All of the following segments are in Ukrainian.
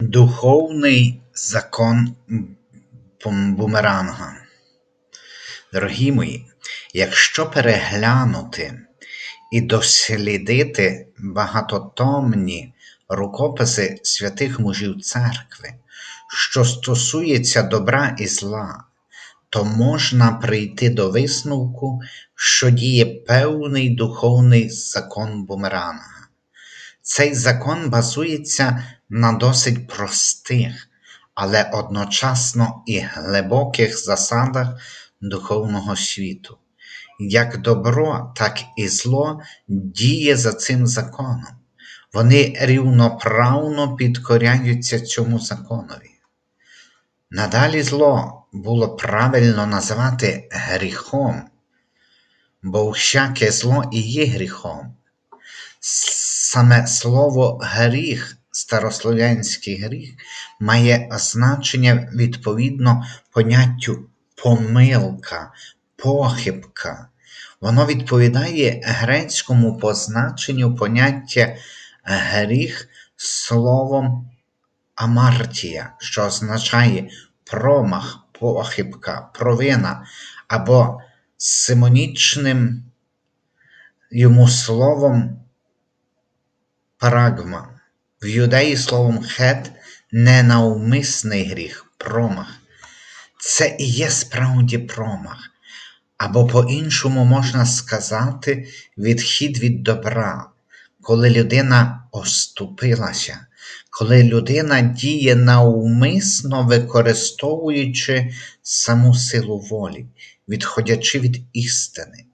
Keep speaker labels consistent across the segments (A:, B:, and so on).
A: Духовний закон бумеранга. Дорогі мої, якщо переглянути і дослідити багатотомні рукописи святих мужів церкви, що стосується добра і зла, то можна прийти до висновку, що діє певний духовний закон бумеранга. Цей закон базується на досить простих, але одночасно і глибоких засадах духовного світу. Як добро, так і зло діє за цим законом. Вони рівноправно підкоряються цьому законові. Надалі зло було правильно називати гріхом, бо всяке зло і є гріхом. Саме слово гріх, старослов'янський гріх, має значення відповідно поняттю помилка, похибка. Воно відповідає грецькому позначенню поняття гріх словом амартія, що означає промах, похибка, провина або симонічним йому словом парагма. В юдеї словом хет ненавмисний гріх, промах. Це і є справді промах. Або по-іншому можна сказати відхід від добра, коли людина оступилася, коли людина діє навмисно використовуючи саму силу волі, відходячи від істини.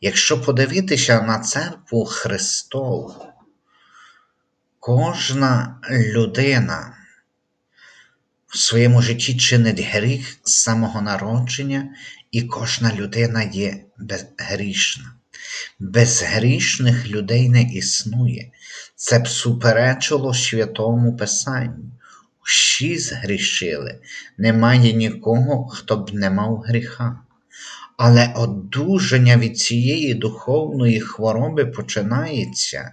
A: Якщо подивитися на церкву Христову, Кожна людина в своєму житті чинить гріх з самого народження, і кожна людина є безгрішна. Безгрішних людей не існує. Це б суперечило святому Писанню. Всі згрішили, немає нікого, хто б не мав гріха. Але одужання від цієї духовної хвороби починається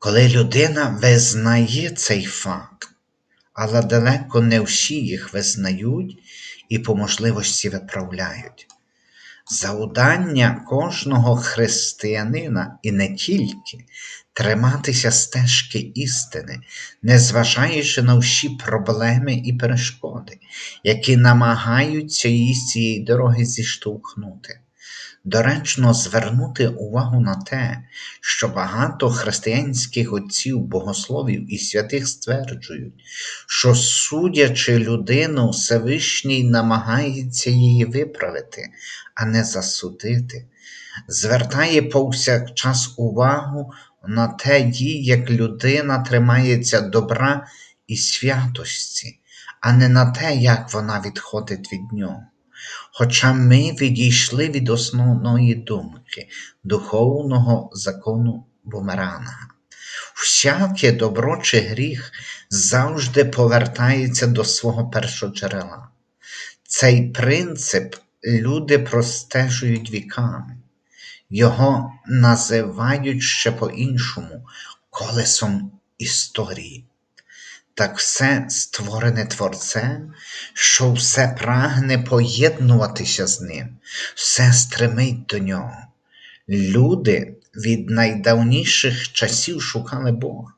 A: коли людина визнає цей факт, але далеко не всі їх визнають і по можливості виправляють. Завдання кожного християнина і не тільки триматися стежки істини, незважаючи на всі проблеми і перешкоди, які намагаються її з цієї дороги зіштовхнути доречно звернути увагу на те, що багато християнських отців, богословів і святих стверджують, що, судячи людину, Всевишній намагається її виправити, а не засудити, звертає повсякчас увагу на те, як людина тримається добра і святості, а не на те, як вона відходить від нього. Хоча ми відійшли від основної думки духовного закону бумеранга. Всяке добро чи гріх завжди повертається до свого першоджерела. Цей принцип люди простежують віками, його називають ще по-іншому колесом історії так все створене Творцем, що все прагне поєднуватися з ним, все стремить до нього. Люди від найдавніших часів шукали Бога.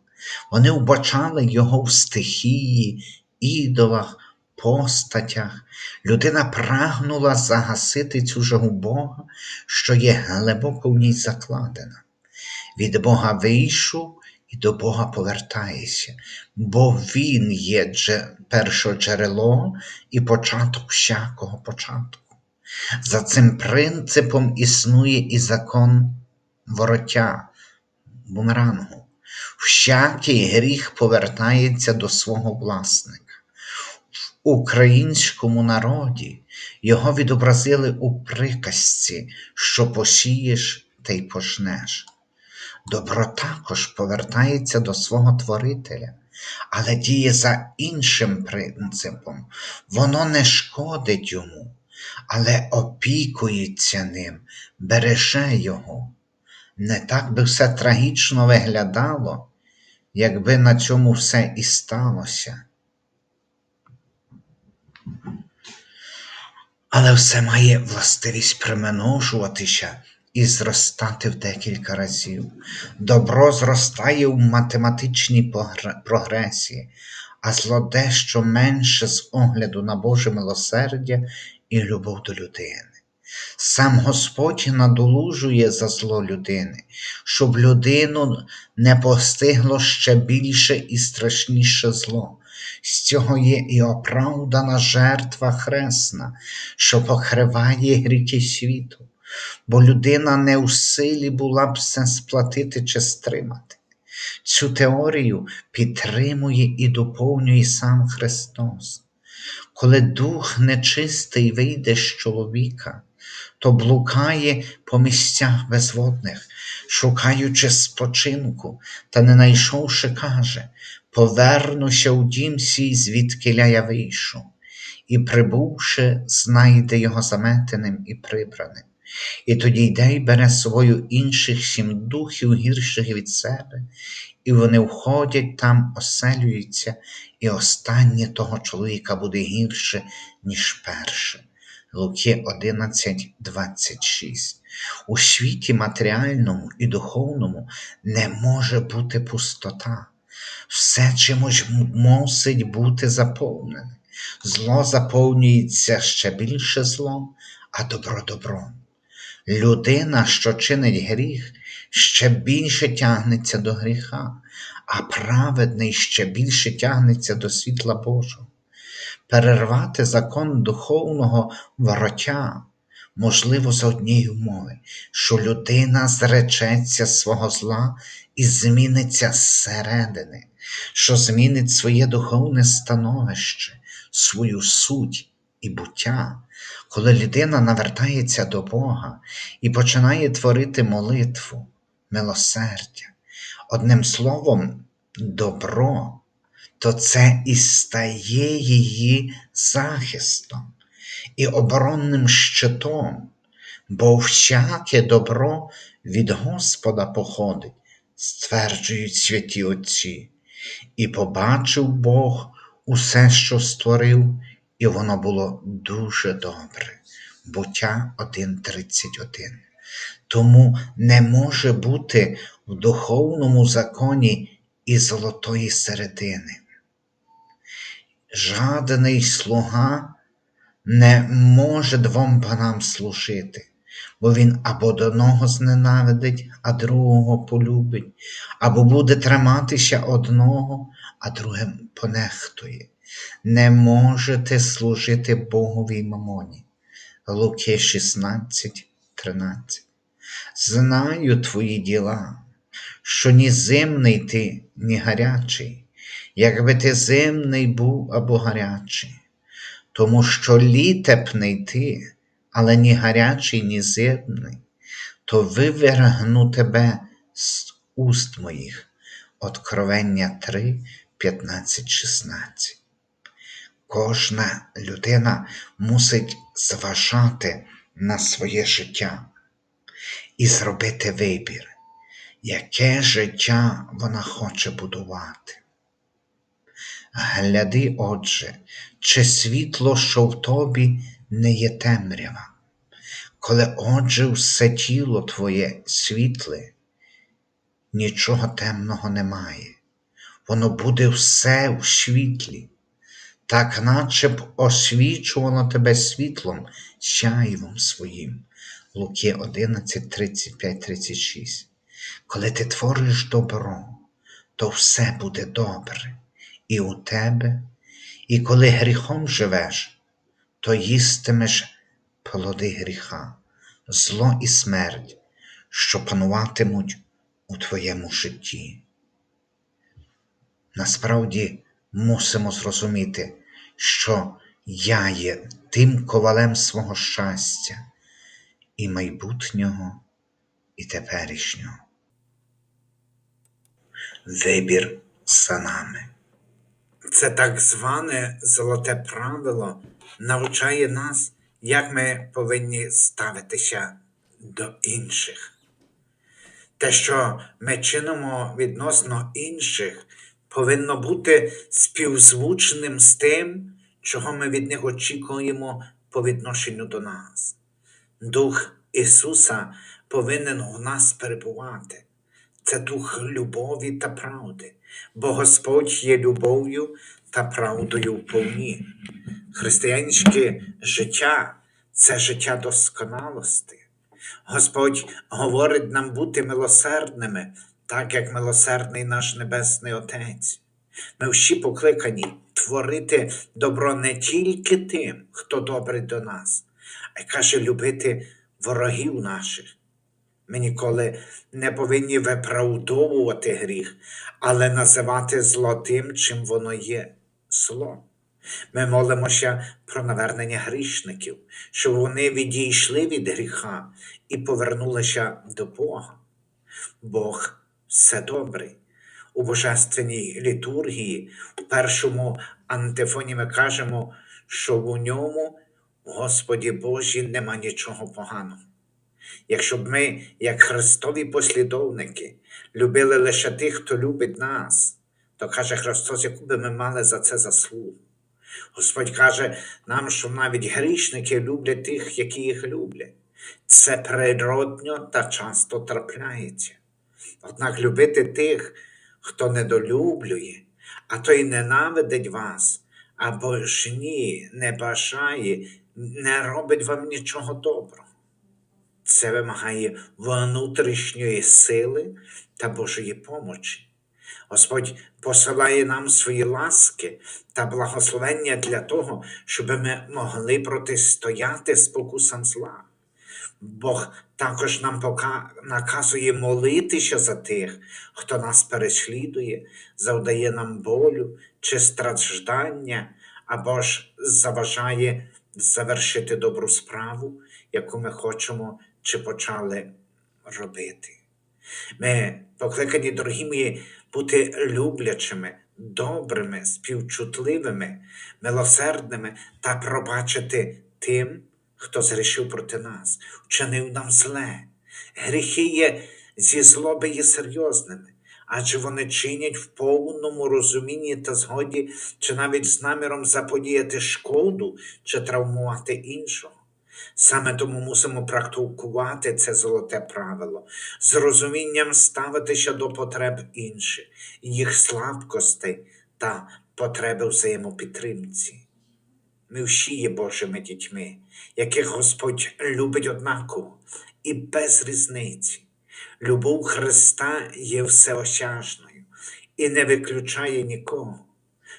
A: Вони вбачали Його в стихії, ідолах, постатях. Людина прагнула загасити цю жагу Бога, що є глибоко в ній закладена. Від Бога вийшов і до Бога повертаєшся, бо Він є першоджерело і початок всякого початку. За цим принципом існує і закон вороття, бумерангу. Всякий гріх повертається до свого власника. В українському народі його відобразили у приказці, що посієш, те й пожнеш. Добро також повертається до свого Творителя, але діє за іншим принципом. Воно не шкодить йому, але опікується ним, береже його. Не так би все трагічно виглядало, якби на цьому все і сталося. Але все має властивість примножуватися і зростати в декілька разів. Добро зростає в математичній прогресії, а зло дещо менше з огляду на Боже милосердя і любов до людини. Сам Господь надолужує за зло людини, щоб людину не постигло ще більше і страшніше зло. З цього є і оправдана жертва хресна, що покриває гріхи світу, бо людина не у силі була б все сплатити чи стримати. Цю теорію підтримує і доповнює сам Христос. Коли дух нечистий вийде з чоловіка, то блукає по місцях безводних, шукаючи спочинку, та не найшовши, каже, повернуся у дім свій, звідкиля я вийшов, і, прибувши, знайде його заметеним і прибраним. І тоді йде й бере з собою інших сім духів гірших від себе, і вони входять там, оселюються, і останнє того чоловіка буде гірше, ніж перше. Луки 11, 26. У світі матеріальному і духовному не може бути пустота. Все чимось мусить бути заповнене. Зло заповнюється ще більше злом, а добро добром. Людина, що чинить гріх, ще більше тягнеться до гріха, а праведний ще більше тягнеться до світла Божого. Перервати закон духовного вороття можливо за однієї умови, що людина зречеться свого зла і зміниться зсередини, що змінить своє духовне становище, свою суть і буття. Коли людина навертається до Бога і починає творити молитву, милосердя, одним словом, добро, то це і стає її захистом і оборонним щитом, бо всяке добро від Господа походить, стверджують святі Отці, і побачив Бог усе, що створив, і воно було дуже добре. Буття 1.31. Тому не може бути в духовному законі і золотої середини. Жадений слуга не може двом панам служити, бо він або до одного зненавидить, а другого полюбить, або буде триматися одного, а другим понехтує. Не можете служити Богові мамоні. Луки 16, 13. Знаю твої діла, що ні зимний ти, ні гарячий, якби ти зимний був або гарячий, тому що літепний ти, але ні гарячий, ні зимний, то вивергну тебе з уст моїх. Откровення 3, 15, 16. Кожна людина мусить зважати на своє життя і зробити вибір, яке життя вона хоче будувати. Гляди, отже, чи світло, що в тобі не є темрява. Коли отже все тіло твоє світле, нічого темного немає, воно буде все в світлі, так наче б освічувало тебе світлом, сяйвом своїм. Луки 11, 35, 36. Коли ти твориш добро, то все буде добре і у тебе, і коли гріхом живеш, то їстимеш плоди гріха, зло і смерть, що пануватимуть у твоєму житті. Насправді мусимо зрозуміти, що я є тим ковалем свого щастя і майбутнього, і теперішнього. Вибір за нами. Це так зване золоте правило навчає нас, як ми повинні ставитися до інших. Те, що ми чинимо відносно інших, повинно бути співзвучним з тим, чого ми від них очікуємо по відношенню до нас. Дух Ісуса повинен у нас перебувати. Це дух любові та правди, бо Господь є любов'ю та правдою вповні. Християнське життя це життя досконалості. Господь говорить нам бути милосердними, так як милосердний наш Небесний Отець. Ми всі покликані творити добро не тільки тим, хто добрий до нас, а й каже любити ворогів наших. Ми ніколи не повинні виправдовувати гріх, але називати зло тим, чим воно є зло. Ми молимося про навернення грішників, щоб вони відійшли від гріха і повернулися до Бога. Бог все добрий. У Божественній літургії, в першому антифоні ми кажемо, що в ньому, в Господі Божі, нема нічого поганого. Якщо б ми, як Христові послідовники, любили лише тих, хто любить нас, то каже Христос, яку би ми мали за це заслугу. Господь каже нам, що навіть грішники люблять тих, які їх люблять. Це природньо та часто трапляється. Однак любити тих, хто недолюблює, а то й ненавидить вас, або ж ні, не бажає, не робить вам нічого доброго. Це вимагає внутрішньої сили та Божої помочі. Господь посилає нам свої ласки та благословення для того, щоб ми могли протистояти спокусам зла. Бог також нам пока наказує молитися за тих, хто нас переслідує, завдає нам болю чи страждання, або ж заважає завершити добру справу, яку ми хочемо чи почали робити. Ми покликані, дорогі мої, бути люблячими, добрими, співчутливими, милосердними та пробачити тим, хто згрішив проти нас, вчинив нам зле. Гріхи є зі злоби є серйозними, адже вони чинять в повному розумінні та згоді, чи навіть з наміром заподіяти шкоду чи травмувати іншого. Саме тому мусимо практикувати це золоте правило, з розумінням ставитися до потреб інших, їх слабкостей та потреби взаємопідтримці. Ми всі є Божими дітьми, яких Господь любить однаково і без різниці. Любов Христа є всеосяжною і не виключає нікого.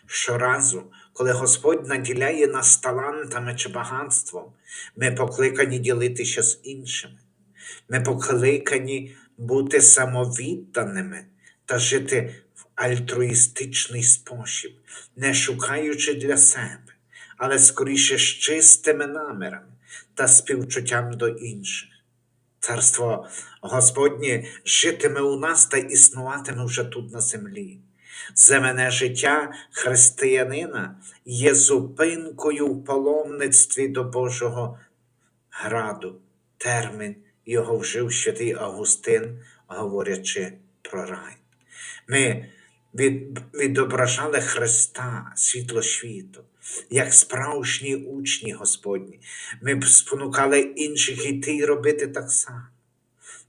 A: Щоразу, коли Господь наділяє нас талантами чи багатством, ми покликані ділитися з іншими. Ми покликані бути самовідданими та жити в альтруїстичний спосіб, не шукаючи для себе, але скоріше з чистими намірами та співчуттям до інших. Царство Господнє житиме у нас та існуватиме вже тут на землі. Земне життя християнина є зупинкою в паломництві до Божого граду. Термін його вжив святий Августин, говорячи про рай. Ми від, відображали Христа, світло світу, як справжні учні Господні. Ми б спонукали інших йти і робити так само.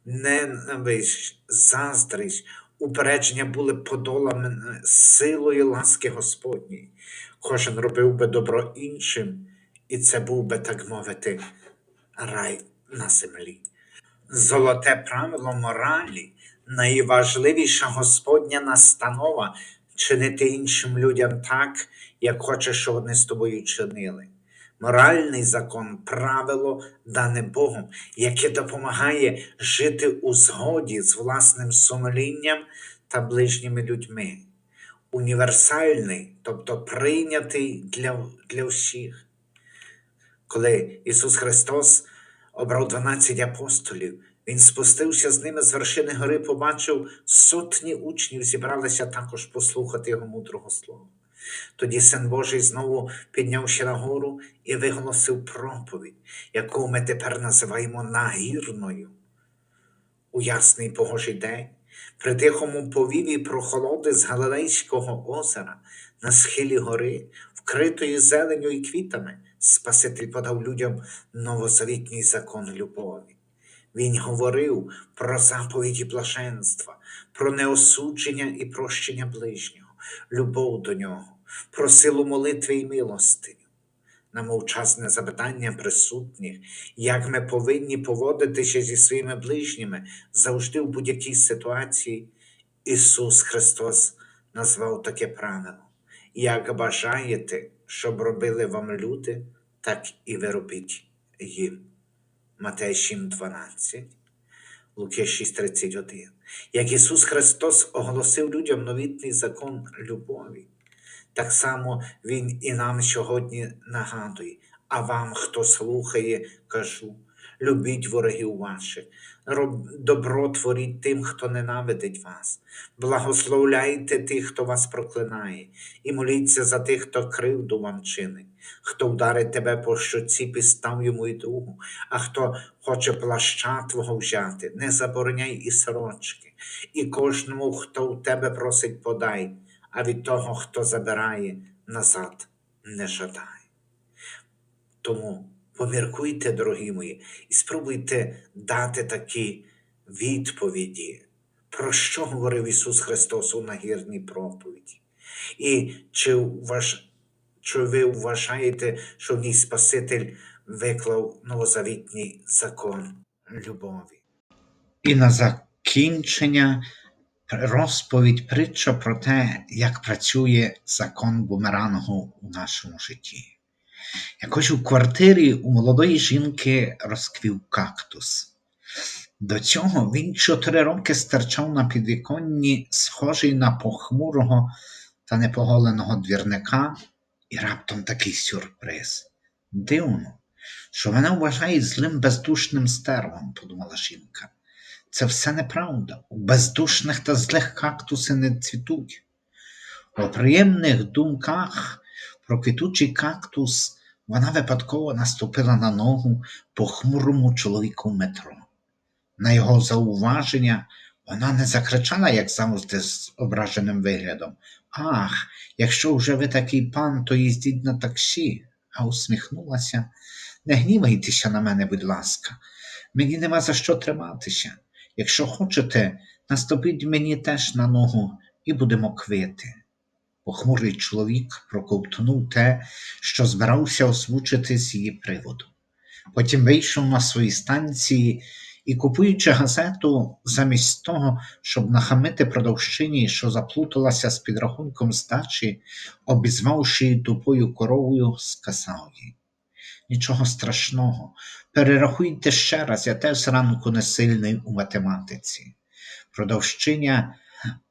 A: Ненависть, заздрість, упередження були подолами силою ласки Господньої. Кожен робив би добро іншим, і це був би, так мовити, рай на землі. Золоте правило моралі найважливіша Господня настанова чинити іншим людям так, як хочеш, щоб вони з тобою чинили. Моральний закон, правило дане Богом, яке допомагає жити у згоді з власним сумлінням та ближніми людьми. Універсальний, тобто прийнятий для, для всіх. Коли Ісус Христос обрав 12 апостолів, Він спустився з ними з вершини гори, побачив сотні учнів, зібралися також послухати Його мудрого слова. Тоді Син Божий знову піднявся на гору і виголосив проповідь, яку ми тепер називаємо нагірною. У ясний погожий день При тихому повіві прохолоди з Галилейського озера на схилі гори, вкритої зеленю і квітами, Спаситель подав людям новозавітній закон любові. Він говорив про заповіді блаженства, про неосудження і прощення ближнього, любов до нього, про силу молитви і милостиню. На мовчазне запитання присутніх, як ми повинні поводитися зі своїми ближніми завжди в будь-якій ситуації, Ісус Христос назвав таке правило. Як бажаєте, щоб робили вам люди, так і ви робіть їм. Матей 7,12, Луки 6,31. Як Ісус Христос оголосив людям новітний закон любові, так само Він і нам сьогодні нагадує, а вам, хто слухає, кажу, любіть ворогів ваших, роб добро творіть тим, хто ненавидить вас, благословляйте тих, хто вас проклинає, і моліться за тих, хто кривду вам чинить, хто вдарить тебе по щоці, підстав йому і другу, а хто хоче плаща твого взяти, не забороняй і сорочки, і кожному, хто у тебе просить, подай а від того, хто забирає назад, не жадай. Тому поміркуйте, дорогі мої, і спробуйте дати такі відповіді, про що говорив Ісус Христос у нагірній проповіді. І чи, ваш, чи ви вважаєте, що в ній Спаситель виклав новозавітній закон любові? І на закінчення розповідь, притча про те, як працює закон бумерангу у нашому житті. Якось у квартирі у молодої жінки розквів кактус. До цього він чотири роки стирчав на підвіконні, схожий на похмурого та непоголеного двірника, і раптом такий сюрприз. Дивно, що мене вважають злим бездушним стервом, подумала жінка. Це все неправда. У бездушних та злих кактуси не цвітуть. У приємних думках про квітучий кактус вона випадково наступила на ногу похмурому чоловіку метро. На його зауваження вона не закричала, як завжди, з ображеним виглядом. Ах, якщо вже ви такий пан, то їздіть на таксі, а усміхнулася. Не гнівайтеся на мене, будь ласка, мені нема за що триматися. Якщо хочете, наступіть мені теж на ногу і будемо квити. Похмурий чоловік проковтнув те, що збирався озвучити з її приводу. Потім вийшов на свої станції і, купуючи газету, замість того, щоб нахамити продавщині, що заплуталася з підрахунком здачі, обізвавши її тупою коровою, сказав їй Нічого страшного, перерахуйте ще раз, я теж зранку не сильний у математиці. Продавщиня,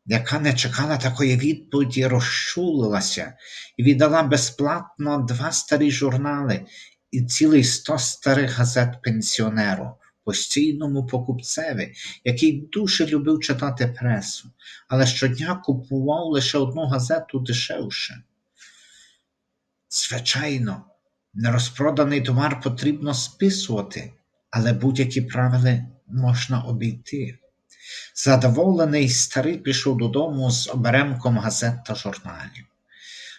A: яка не чекала такої відповіді, розчулилася і віддала безплатно два старі журнали і цілий сто старих газет пенсіонеру, постійному покупцеві, який дуже любив читати пресу, але щодня купував лише одну газету дешевше. Звичайно, Нерозпроданий товар потрібно списувати, але будь-які правила можна обійти. Задоволений старий пішов додому з оберемком газет та журналів.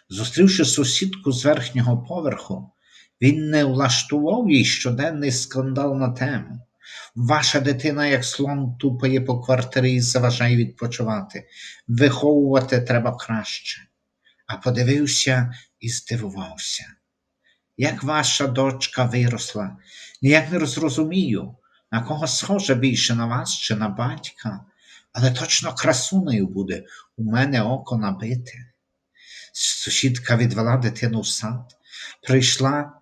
A: Зустрівши сусідку з верхнього поверху, він не влаштував їй щоденний скандал на тему. Ваша дитина, як слон, тупає по квартирі і заважає відпочивати. Виховувати треба краще. А подивився і здивувався. Як ваша дочка виросла, ніяк не розрозумію, на кого схоже більше на вас чи на батька, але точно красунею буде у мене око набите. Сусідка відвела дитину в сад, прийшла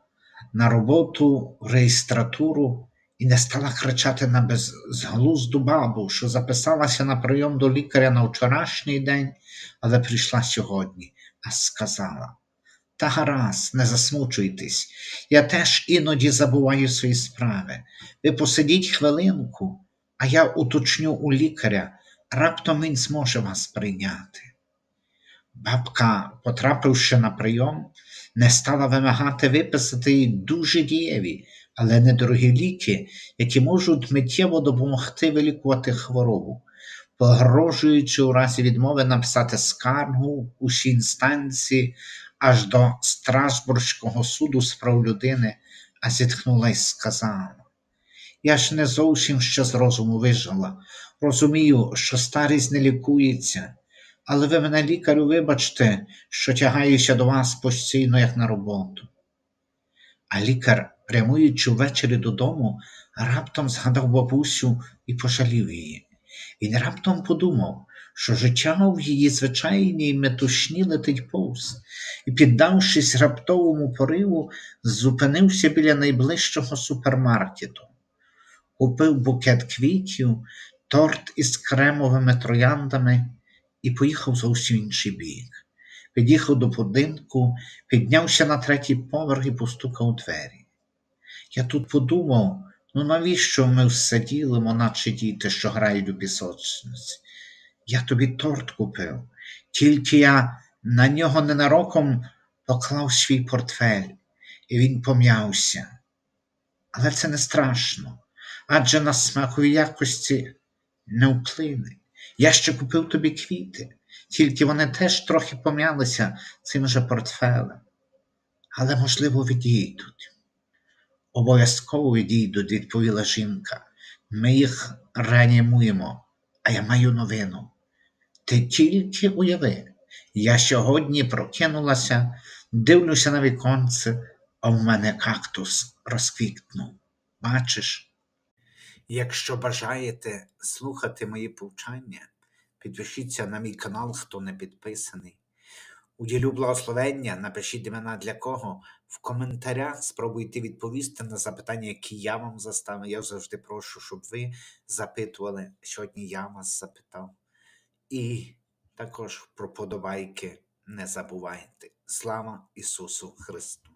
A: на роботу в реєстратуру і не стала кричати на безглузду бабу, що записалася на прийом до лікаря на вчорашній день, але прийшла сьогодні, а сказала. Та гаразд, не засмучуйтесь, я теж іноді забуваю свої справи. Ви посидіть хвилинку, а я уточню у лікаря, раптом він зможе вас прийняти. Бабка, потрапивши на прийом, не стала вимагати виписати їй дуже дієві, але недорогі ліки, які можуть миттєво допомогти вилікувати хворобу. погрожуючи у разі відмови написати скаргу усі інстанції аж до Страсбурзького суду з прав людини, а зітхнула й сказала. Я ж не зовсім ще з розуму вижила. Розумію, що старість не лікується, але ви мене, лікарю, вибачте, що тягаюся до вас постійно, як на роботу. А лікар, прямуючи ввечері додому, раптом згадав бабусю і пожалів її. Він раптом подумав, що життя в її звичайній метушні летить повз, і, піддавшись раптовому пориву, зупинився біля найближчого супермаркету. Купив букет квітів, торт із кремовими трояндами і поїхав зовсім інший бік. Під'їхав до будинку, піднявся на третій поверх і постукав у двері. Я тут подумав, ну навіщо ми все ділимо, наче діти, що грають у пісочниці? Я тобі торт купив, тільки я на нього ненароком поклав свій портфель, і він пом'явся. Але це не страшно, адже на смакові якості не вплине. Я ще купив тобі квіти, тільки вони теж трохи пом'ялися цим же портфелем. Але, можливо, відійдуть. Обов'язково відійдуть, відповіла жінка. Ми їх реанімуємо, а я маю новину. Ти тільки уяви, я сьогодні прокинулася, дивлюся на віконце, а в мене кактус розквітнув. Бачиш? Якщо бажаєте слухати мої повчання, підпишіться на мій канал, хто не підписаний. Уділю благословення, напишіть імена для кого. В коментарях спробуйте відповісти на запитання, які я вам заставив. Я завжди прошу, щоб ви запитували. Сьогодні я вас запитав. І також про подобайки не забувайте. Слава Ісусу Христу!